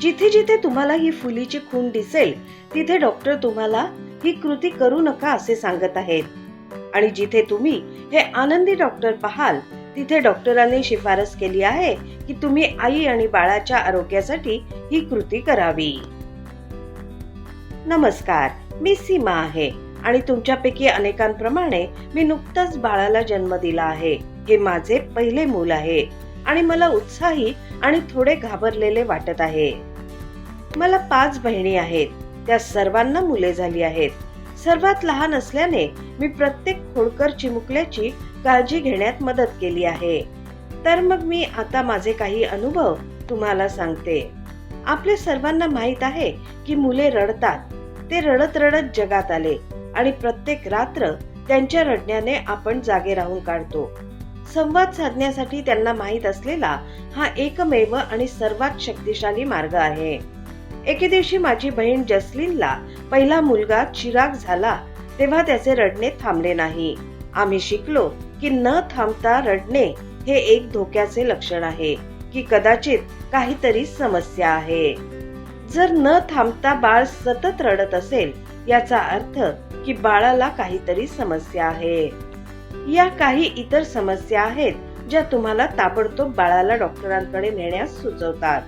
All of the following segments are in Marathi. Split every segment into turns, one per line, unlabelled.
जिथे जिथे तुम्हाला ही फुलीची खून दिसेल तिथे डॉक्टर तुम्हाला ही कृती करू नका असे सांगत आहेत. आणि जिथे तुम्ही हे आनंदी डॉक्टर पाहाल तिथे डॉक्टरांनी शिफारस केली आहे की तुम्ही आई आणि बाळाच्या आरोग्यासाठी ही कृती करावी. नमस्कार मी सीमा आहे आणि तुमच्यापैकी अनेकांप्रमाणे मी नुकताच बाळाला जन्म दिला आहे. हे माझे पहिले मूल आहे आणि मला उत्साही आणि थोडे घाबरलेले वाटत आहे. मला पाच बहिणी आहेत. त्या सर्वांना मुले झाली आहेत. सर्वात लहान असल्याने मी प्रत्येक खोडकर चिमुकल्याची काळजी घेण्यात मदत केली आहे. तर मग मी आता माझे काही अनुभव तुम्हाला सांगते. आपले सर्वांना माहीत आहे की मुले रडतात. ते रडत रडत जगात आले आणि प्रत्येक रात्र त्यांच्या रडण्याने आपण जागे राहून काढतो. संवाद साधण्यासाठी त्यांना माहीत असलेला हा एकमेव आणि सर्वात शक्तिशाली मार्ग आहे. एके दिवशी माझी बहीण जसलीनला पहिला मुलगा चिराग झाला तेव्हा त्याचे रडणे थांबले नाही. आम्ही शिकलो की न थांबता रडणे हे एक धोक्याचे लक्षण आहे की कदाचित काहीतरी समस्या आहे. जर न थांबता बाळ सतत रडत असेल याचा अर्थ की बाळाला काहीतरी समस्या आहे. या काही इतर समस्या आहेत ज्या तुम्हाला ताबडतोब बाळाला डॉक्टरांकडे नेण्यास सुचवतात.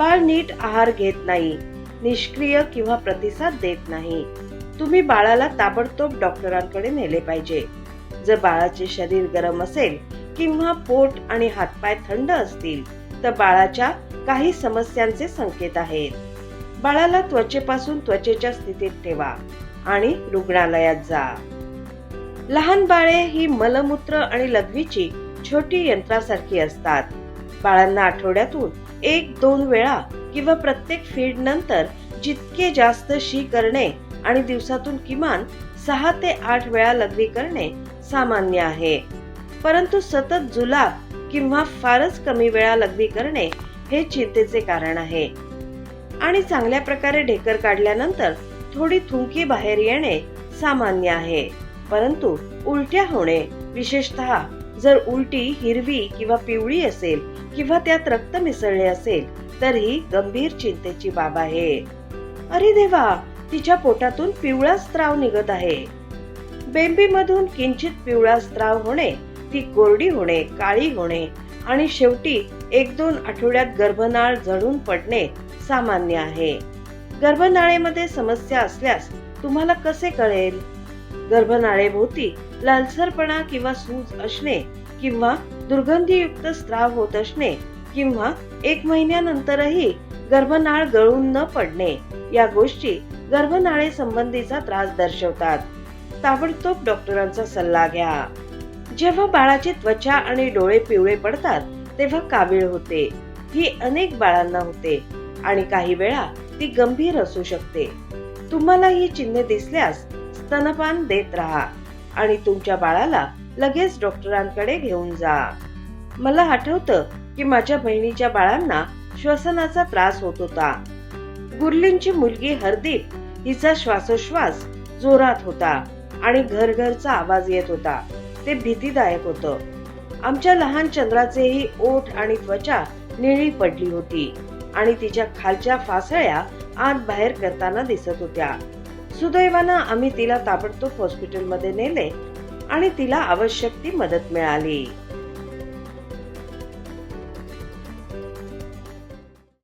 बाळ नीट आहार घेत नाही निष्क्रिय किंवा प्रतिसाद देत नाही. तुम्ही बाळाला ताबडतोब डॉक्टरांकडे नेले पाहिजे. जर बाळाचे शरीर गरम असेल किंवा पोट आणि हातपाय थंड असतील तर बाळाच्या काही समस्यांचे संकेत आहेत. बाळाला त्वचेपासून त्वचेच्या स्थितीत ठेवा आणि रुग्णालयात जा. लहान बाळे ही मलमूत्र आणि लघवीची छोटी यंत्रासारखी असतात. बाळांना आठवड्यातून एक दोन वेळा किंवा प्रत्येक फीड नंतर जितके जास्त शी करणे आणि दिवसातून किमान सहा ते आठ वेळा लघवी करणे सामान्य आहे. परंतु सतत जुलाब किंवा फारच कमी वेळा लघवी करणे हे चिंतेचे कारण आहे. आणि चांगल्या प्रकारे ढेकर काढल्यानंतर थोडी थुंकी बाहेर येणे सामान्य आहे. परंतु उलट्या होणे विशेषतः जर उलटी हिरवी किंवा पिवळी असेल किंवा त्यात रक्त मिसळले असेल तर ही गंभीर चिंतेची बाब आहे. अरे देवा तिच्या पोटातून पिवळा स्त्राव निघत आहे. बेंबीमधून किंचित पिवळा स्त्राव होणे ती कोरडी होणे काळी होणे आणि शेवटी एक दोन आठवड्यात गर्भनाळ जळून पडणे सामान्य आहे. गर्भनाळेमध्ये समस्या असल्यास तुम्हाला कसे कळेल? गर्भनाळेभोवती लालसरपणा किंवा सूज असणे किंवा दुर्गंधीयुक्त स्त्राव होत असणे किंवा एक महिन्यानंतरही गर्भनाळ गळून न पडणे या गोष्टी गर्भनाळे संबंधीचा त्रास दर्शवतात. ताबडतोब डॉक्टरांचा सल्ला घ्या. जेव्हा बाळाची त्वचा आणि डोळे पिवळे पडतात तेव्हा कावीळ होते. ही अनेक बाळांना होते आणि काही वेळा ती गंभीर असू शकते. तुम्हाला ही चिन्हे दिसल्यास स्तनपान देत राहा आणि तुमच्या बाळाला लगेच डॉक्टरांकडे घेऊन जा. मला आठवतं की माझ्या बहिणीच्या बाळांना श्वसनाचा त्रास होत होता. गुरलींची मुलगी हरदीप हिचा श्वासोश्वास जोरात होता आणि घरघरचा आवाज येत होता. ते भीतीदायक होतं. आमच्या लहान चंद्राचेही ओठ आणि त्वचा निळी पडली होती आणि तिच्या खालच्या फासळ्या आत बाहेर करताना दिसत होत्या. सुदैवानं आम्ही तिला ताबडतोब हॉस्पिटलमध्ये नेले आणि तिला आवश्यक ती मदत मिळाली.